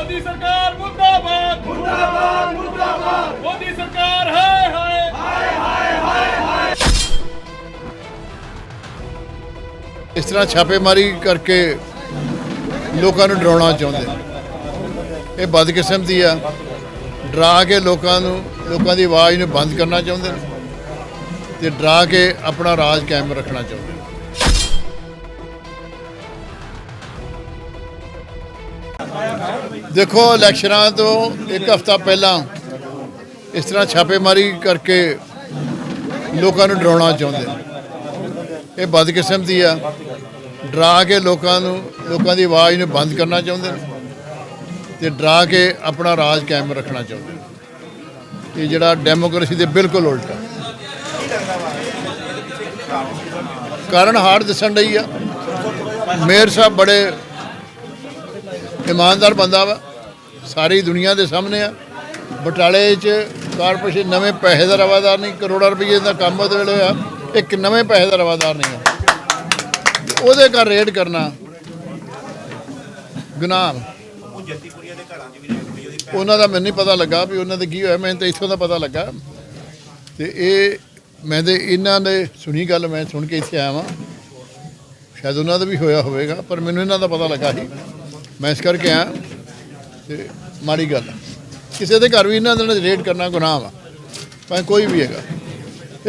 ਮੋਦੀ ਸਰਕਾਰ ਮੁਰਦਾਬਾਦ। ਮੁਰਦਾਬਾਦ ਮੁਰਦਾਬਾਦ। ਮੋਦੀ ਸਰਕਾਰ ਹਾਏ ਹਾਏ। ਇਸ ਤਰ੍ਹਾਂ ਛਾਪੇਮਾਰੀ ਕਰਕੇ ਲੋਕਾਂ ਨੂੰ ਡਰਾਉਣਾ ਚਾਹੁੰਦੇ ਨੇ। ਇਹ ਬਦਕਿਸਮਤੀ ਆ। ਡਰਾ ਕੇ ਲੋਕਾਂ ਨੂੰ ਲੋਕਾਂ ਦੀ ਆਵਾਜ਼ ਨੂੰ ਬੰਦ ਕਰਨਾ ਚਾਹੁੰਦੇ ਨੇ ਤੇ ਡਰਾ ਕੇ ਆਪਣਾ ਰਾਜ ਕਾਇਮ ਰੱਖਣਾ ਚਾਹੁੰਦੇ ਦੇਖੋ, ਇਲੈਕਸ਼ਨਾਂ ਤੋਂ ਇੱਕ ਹਫ਼ਤਾ ਪਹਿਲਾਂ ਇਸ ਤਰ੍ਹਾਂ ਛਾਪੇਮਾਰੀ ਕਰਕੇ ਲੋਕਾਂ ਨੂੰ ਡਰਾਉਣਾ ਚਾਹੁੰਦੇ ਨੇ। ਇਹ ਬਦਕਿਸਮਤੀ ਆ। ਡਰਾ ਕੇ ਲੋਕਾਂ ਨੂੰ, ਲੋਕਾਂ ਦੀ ਆਵਾਜ਼ ਨੂੰ ਬੰਦ ਕਰਨਾ ਚਾਹੁੰਦੇ ਨੇ ਤੇ ਡਰਾ ਕੇ ਆਪਣਾ ਰਾਜ ਕਾਇਮ ਰੱਖਣਾ ਚਾਹੁੰਦੇ ਨੇ। ਇਹ ਜਿਹੜਾ ਡੈਮੋਕ੍ਰੇਸੀ ਦੇ ਬਿਲਕੁਲ ਉਲਟ ਆ। ਕਾਰਨ ਹਾਰ ਦਿਸਣ ਡਈ ਆ। ਮੇਅਰ ਸਾਹਿਬ ਬੜੇ ਇਮਾਨਦਾਰ ਬੰਦਾ ਵਾ, ਸਾਰੀ ਦੁਨੀਆ ਦੇ ਸਾਹਮਣੇ ਆ। ਬਟਾਲੇ 'ਚ ਕਾਰਪੋਰੇਸ਼ਨ ਨਵੇਂ ਪੈਸੇ ਦਾ ਰਵਾਦਾਰ ਨਹੀਂ, ਕਰੋੜਾਂ ਰੁਪਏ ਦਾ ਕੰਮ ਉਹਦੇ ਵੇਲੇ ਹੋਇਆ, ਇੱਕ ਨਵੇਂ ਪੈਸੇ ਦਾ ਰਵਾਦਾਰ ਨਹੀਂ ਆ। ਉਹਦੇ ਘਰ ਰੇਡ ਕਰਨਾ, ਗੁਨਾਹ। ਉਹਨਾਂ ਦਾ ਮੈਨੂੰ ਨਹੀਂ ਪਤਾ ਲੱਗਾ ਵੀ ਉਹਨਾਂ ਦੇ ਕੀ ਹੋਇਆ, ਮੈਨੂੰ ਤਾਂ ਇੱਥੋਂ ਦਾ ਪਤਾ ਲੱਗਾ। ਤੇ ਇਹ, ਮੈਂ ਤੇ ਇਹਨਾਂ ਨੇ ਸੁਣੀ ਗੱਲ ਮੈਂ ਸੁਣ ਕੇ ਇੱਥੇ ਆਇਆ ਵਾਂ। ਸ਼ਾਇਦ ਉਹਨਾਂ ਦਾ ਵੀ ਹੋਇਆ ਹੋਵੇਗਾ, ਪਰ ਮੈਨੂੰ ਇਹਨਾਂ ਦਾ ਪਤਾ ਲੱਗਾ ਸੀ। ਮੈਂ ਇਸ ਕਰਕੇ ਆਇਆ ਤੇ ਮਾੜੀ ਗੱਲ ਕਿਸੇ ਦੇ ਘਰ ਵੀ ਇਹਨਾਂ ਦੇ ਨਾਲ ਰੇਡ ਕਰਨਾ ਗੁਨਾਹ ਵਾ, ਭਾਵੇਂ ਕੋਈ ਵੀ ਹੈਗਾ।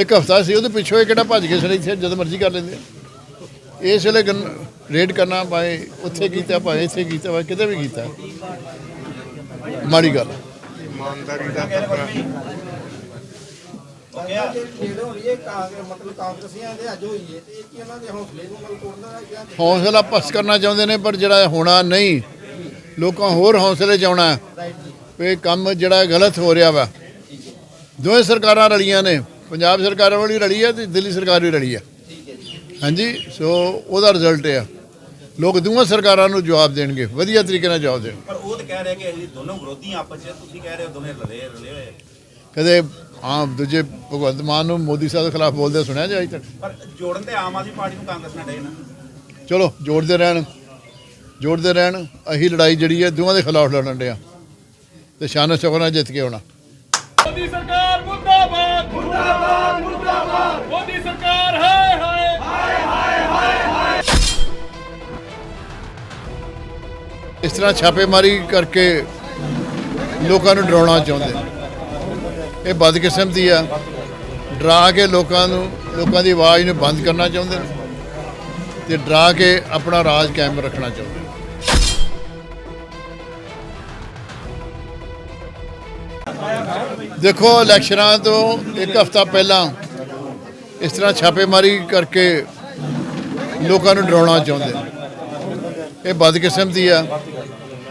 ਇੱਕ ਹਫਤਾ ਸੀ, ਉਹਦੇ ਪਿੱਛੋਂ ਇਹ ਕਿਹੜਾ ਭੱਜ ਕੇ ਸੜੇ ਇੱਥੇ ਜਦੋਂ ਮਰਜ਼ੀ ਕਰ ਲੈਂਦੇ ਇਸ ਵੇਲੇ ਰੇਡ ਕਰਨਾ ਭਾਵੇਂ ਉੱਥੇ ਕੀਤਾ, ਭਾਵੇਂ ਇੱਥੇ ਕੀਤਾ, ਭਾਵੇਂ ਕਿਤੇ ਵੀ ਕੀਤਾ। ਮਾੜੀ ਗੱਲ ਆ। ਇਮਾਨਦਾਰੀ ਦਾ ਤੱਕ ਖੇਡ ਹੋ ਰਹੀ ਹੈ ਕਾਂਗਰਸ ਮਤਲਬ ਕਾਂਗਰਸੀਆਂ ਦੇ ਅੱਜ ਹੋਈ ਹੈ ਤੇ ਇਹ ਕੀ ਉਹਨਾਂ ਦੇ ਹੌਸਲੇ ਨੂੰ ਮਤਲਬ ਤੋੜਨ ਦਾ ਜਾਂ ਹੌਸਲਾ ਪਸ ਕਰਨਾ ਚਾਹੁੰਦੇ ਨੇ ਪਰ ਜਿਹੜਾ ਹੋਣਾ ਨਹੀਂ। ਲੋਕਾਂ ਹੋਰ ਹੌਸਲੇ ਚ ਆਉਣਾ। ਵੀ ਇਹ ਕੰਮ ਜਿਹੜਾ ਗਲਤ ਹੋ ਰਿਹਾ ਵਾ। ਦੋਵੇਂ ਸਰਕਾਰਾਂ ਰਲੀਆਂ ਨੇ। ਪੰਜਾਬ ਸਰਕਾਰ ਵਾਲੀ ਰਲੀ ਹੈ ਤੇ ਦਿੱਲੀ ਸਰਕਾਰ ਵੀ ਰਲੀ ਹੈ ਹੈ ਹਾਂਜੀ ਸੋ ਉਹਦਾ ਰਿਜ਼ਲਟ ਆ। ਲੋਕ ਦੋਵਾਂ ਸਰਕਾਰਾਂ ਨੂੰ ਜਵਾਬ ਦੇਣਗੇ। ਵਧੀਆ ਤਰੀਕੇ ਨਾਲ ਜਵਾਬ ਦੇਣਗੇ। ਪਰ ਉਹ ਤਾਂ ਕਹਿ ਰਹੇ ਕਿ ਅਸੀਂ ਦੋਨੋਂ ਵਿਰੋਧੀ ਹਾਂ ਆਪਸ 'ਚ। ਤੁਸੀਂ ਕਹਿ ਰਹੇ ਹੋ ਦੋਨੇ ਰਲੇ ਰਲੇ ਹੋਏ ਕਦੇ ਆਮ ਦੂਜੇ ਭਗਵੰਤ ਮਾਨ ਨੂੰ ਮੋਦੀ ਸਾਹਿਬ ਦੇ ਖਿਲਾਫ ਬੋਲਦੇ ਸੁਣਿਆ ਜੀ ਅੱਜ ਤੱਕ ਪਰ ਜੋੜਨ ਤੇ ਆਮ ਆਦਮੀ ਪਾਰਟੀ ਨੂੰ ਕਾਂਗਰਸ ਨਾਲ ਡੇ ਨਾ। ਚਲੋ ਜੋੜਦੇ ਰਹਿਣ ਜੋੜਦੇ ਰਹਿਣ ਅਹੀ ਲੜਾਈ ਜਿਹੜੀ ਹੈ ਦੋਵਾਂ ਦੇ ਖਿਲਾਫ ਲੜਨ ਡਿਆ। ਤੇ ਸ਼ਾਨ ਸ਼ੌਕਤ ਜਿੱਤ ਕੇ ਆਉਣਾ। ਮੋਦੀ ਸਰਕਾਰ ਮੁਰਦਾਬਾਦ। ਮੁਰਦਾਬਾਦ ਮੁਰਦਾਬਾਦ। ਮੋਦੀ ਸਰਕਾਰ ਹਾਏ ਹਾਏ। ਇਸ ਤਰ੍ਹਾਂ ਛਾਪੇਮਾਰੀ ਕਰਕੇ ਲੋਕਾਂ ਨੂੰ ਡਰਾਉਣਾ ਚਾਹੁੰਦੇ। ਨੇ ਇਹ ਬਦਕਿਸਮਤੀ ਆ। ਡਰਾ ਕੇ ਲੋਕਾਂ ਨੂੰ, ਲੋਕਾਂ ਦੀ ਆਵਾਜ਼ ਨੂੰ ਬੰਦ ਕਰਨਾ ਚਾਹੁੰਦੇ ਨੇ ਤੇ ਡਰਾ ਕੇ ਆਪਣਾ ਰਾਜ ਕਾਇਮ ਰੱਖਣਾ ਚਾਹੁੰਦੇ ਨੇ। ਦੇਖੋ, ਇਲੈਕਸ਼ਨਾਂ ਤੋਂ ਇੱਕ ਹਫ਼ਤਾ ਪਹਿਲਾਂ ਇਸ ਤਰ੍ਹਾਂ ਛਾਪੇਮਾਰੀ ਕਰਕੇ ਲੋਕਾਂ ਨੂੰ ਡਰਾਉਣਾ ਚਾਹੁੰਦੇ ਨੇ। ਇਹ ਬਦਕਿਸਮਤੀ ਆ।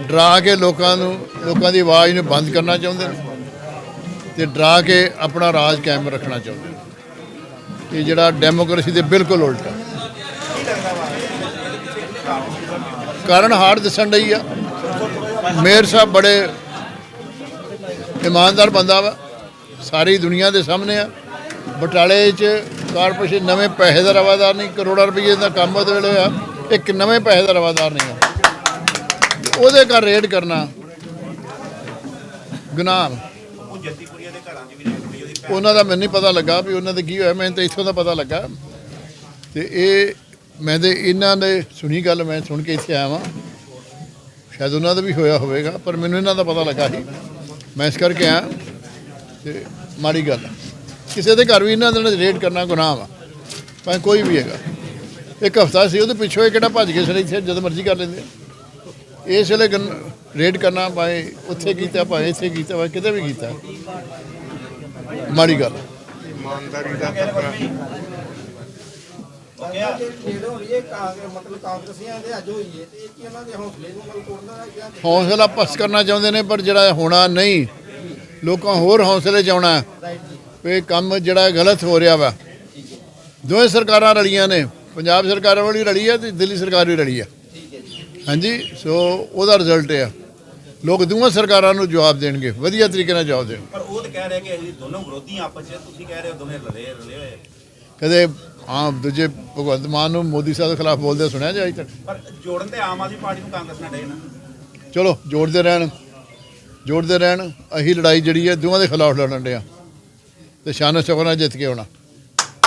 ਡਰਾ ਕੇ ਲੋਕਾਂ ਨੂੰ, ਲੋਕਾਂ ਦੀ ਆਵਾਜ਼ ਨੂੰ ਬੰਦ ਕਰਨਾ ਚਾਹੁੰਦੇ ਨੇ। ਤੇ ਡਰਾ ਕੇ ਆਪਣਾ ਰਾਜ ਕਾਇਮ ਰੱਖਣਾ ਚਾਹੁੰਦੇ ਨੇ। ਇਹ ਜਿਹੜਾ ਡੈਮੋਕ੍ਰੇਸੀ ਦੇ ਬਿਲਕੁਲ ਉਲਟ। ਆ ਕਾਰਨ ਹਾਰ ਦਿਸਣ ਲਈ ਆ। ਮੇਅਰ ਸਾਹਿਬ ਬੜੇ ਇਮਾਨਦਾਰ ਬੰਦਾ ਵਾ। ਸਾਰੀ ਦੁਨੀਆ ਦੇ ਸਾਹਮਣੇ ਆ। ਬਟਾਲੇ 'ਚ ਕਾਰਪੋਰੇਸ਼ਨ ਨਵੇਂ ਪੈਸੇ ਦਾ ਰਵਾਦਾਰ ਨਹੀਂ, ਕਰੋੜਾਂ ਰੁਪਏ ਦਾ ਕੰਮ ਉਹਦੇ ਵੇਲੇ ਹੋਇਆ। ਇੱਕ ਨਵੇਂ ਪੈਸੇ ਦਾ ਰਵਾਦਾਰ ਨਹੀਂ ਆ। ਉਹਦੇ ਘਰ ਰੇਡ ਕਰਨਾ। ਗੁਨਾਹ। ਉਹਨਾਂ ਦਾ ਮੈਨੂੰ ਨਹੀਂ ਪਤਾ ਲੱਗਾ ਵੀ ਉਹਨਾਂ ਦੇ ਕੀ ਹੋਇਆ, ਮੈਨੂੰ ਤਾਂ ਇੱਥੋਂ ਦਾ ਪਤਾ ਲੱਗਾ। ਤੇ ਇਹ ਮੈਂ ਤੇ ਇਹਨਾਂ ਨੇ ਸੁਣੀ ਗੱਲ, ਮੈਂ ਸੁਣ ਕੇ ਇੱਥੇ ਆਇਆ ਵਾਂ। ਸ਼ਾਇਦ ਉਹਨਾਂ ਦਾ ਵੀ ਹੋਇਆ ਹੋਵੇਗਾ, ਪਰ ਮੈਨੂੰ ਇਹਨਾਂ ਦਾ ਪਤਾ ਲੱਗਾ ਸੀ। ਮੈਂ ਇਸ ਕਰਕੇ ਆਇਆ, ਤੇ ਮਾੜੀ ਗੱਲ ਕਿਸੇ ਦੇ ਘਰ ਵੀ ਇਹਨਾਂ ਦੇ ਨਾਲ ਰੇਡ ਕਰਨਾ ਗੁਨਾਹ ਵਾ ਭਾਵੇਂ ਕੋਈ ਵੀ ਹੈਗਾ। ਇੱਕ ਹਫਤਾ ਸੀ, ਉਹਦੇ ਪਿੱਛੋਂ ਇਹ ਕਿਹੜਾ ਭੱਜ ਕੇ ਸੜੇ ਇੱਥੇ ਜਦੋਂ ਮਰਜ਼ੀ ਕਰ ਲੈਂਦੇ ਇਸ ਵੇਲੇ ਗਨ- ਰੇਡ ਕਰਨਾ, ਭਾਵੇਂ ਉੱਥੇ ਕੀਤਾ, ਭਾਵੇਂ ਇੱਥੇ ਕੀਤਾ, ਭਾਵੇਂ ਕਿਤੇ ਵੀ ਕੀਤਾ। ਮਾੜੀ ਗੱਲ। ਇਮਾਨਦਾਰੀ ਦਾ ਹੋ ਹੈ ਹੈ ਹੌਸਲੇ ਪਸ ਕਰਨਾ ਚਾਹੁੰਦੇ ਨੇ ਪਰ ਜਿਹੜਾ ਹੋਣਾ ਨਹੀਂ ਲੋਕਾਂ ਹੋਰ ਹੌਸਲੇ ਚ ਆਉਣਾ ਇਹ ਕੰਮ ਜਿਹੜਾ ਗਲਤ ਹੋ ਰਿਹਾ ਵਾ। ਦੋਵੇਂ ਸਰਕਾਰਾਂ ਰਲੀਆਂ ਨੇ ਪੰਜਾਬ ਸਰਕਾਰ ਵਾਲੀ ਰਲੀ ਹੈ ਤੇ ਦਿੱਲੀ ਸਰਕਾਰ ਵੀ ਰਲੀ ਹੈ। ਹੈ ਹਾਂਜੀ ਸੋ ਉਹਦਾ ਰਿਜ਼ਲਟ ਆ। ਲੋਕ ਦੋਵਾਂ ਸਰਕਾਰਾਂ ਨੂੰ ਜਵਾਬ ਦੇਣਗੇ ਵਧੀਆ ਤਰੀਕੇ ਨਾਲ ਜਵਾਬ ਦੇਣਗੇ। ਪਰ ਉਹ ਤਾਂ ਕਹਿ ਰਹੇ ਕਿ ਅਸੀਂ ਦੋਨੋਂ ਵਿਰੋਧੀ ਆਪਸ 'ਚ ਤੁਸੀਂ ਕਹਿ ਰਹੇ ਹੋ ਦੋਨੇ ਰਲੇ ਰਲੇ ਹੋਏ। ਕਦੇ ਆਮ ਦੂਜੇ ਭਗਵੰਤ ਮਾਨ ਨੂੰ ਮੋਦੀ ਸਾਹਿਬ ਦੇ ਖਿਲਾਫ ਬੋਲਦੇ ਸੁਣਿਆ ਜੀ ਅੱਜ ਤੱਕ? ਪਰ ਜੋੜਨ ਤੇ ਆਮ ਆਦਮੀ ਪਾਰਟੀ ਨੂੰ ਕਾਂਗਰਸ ਨਾਲ ਡੇ ਨਾ। ਚਲੋ ਜੋੜਦੇ ਰਹਿਣ ਜੋੜਦੇ ਰਹਿਣ ਅਸੀਂ ਲੜਾਈ ਜਿਹੜੀ ਹੈ ਦੋਵਾਂ ਦੇ ਖਿਲਾਫ ਲੜਨ ਡਿਆ। ਤੇ ਸ਼ਾਨ ਸ਼ੌਕਤ ਨਾਲ ਜਿੱਤ ਕੇ ਆਉਣਾ।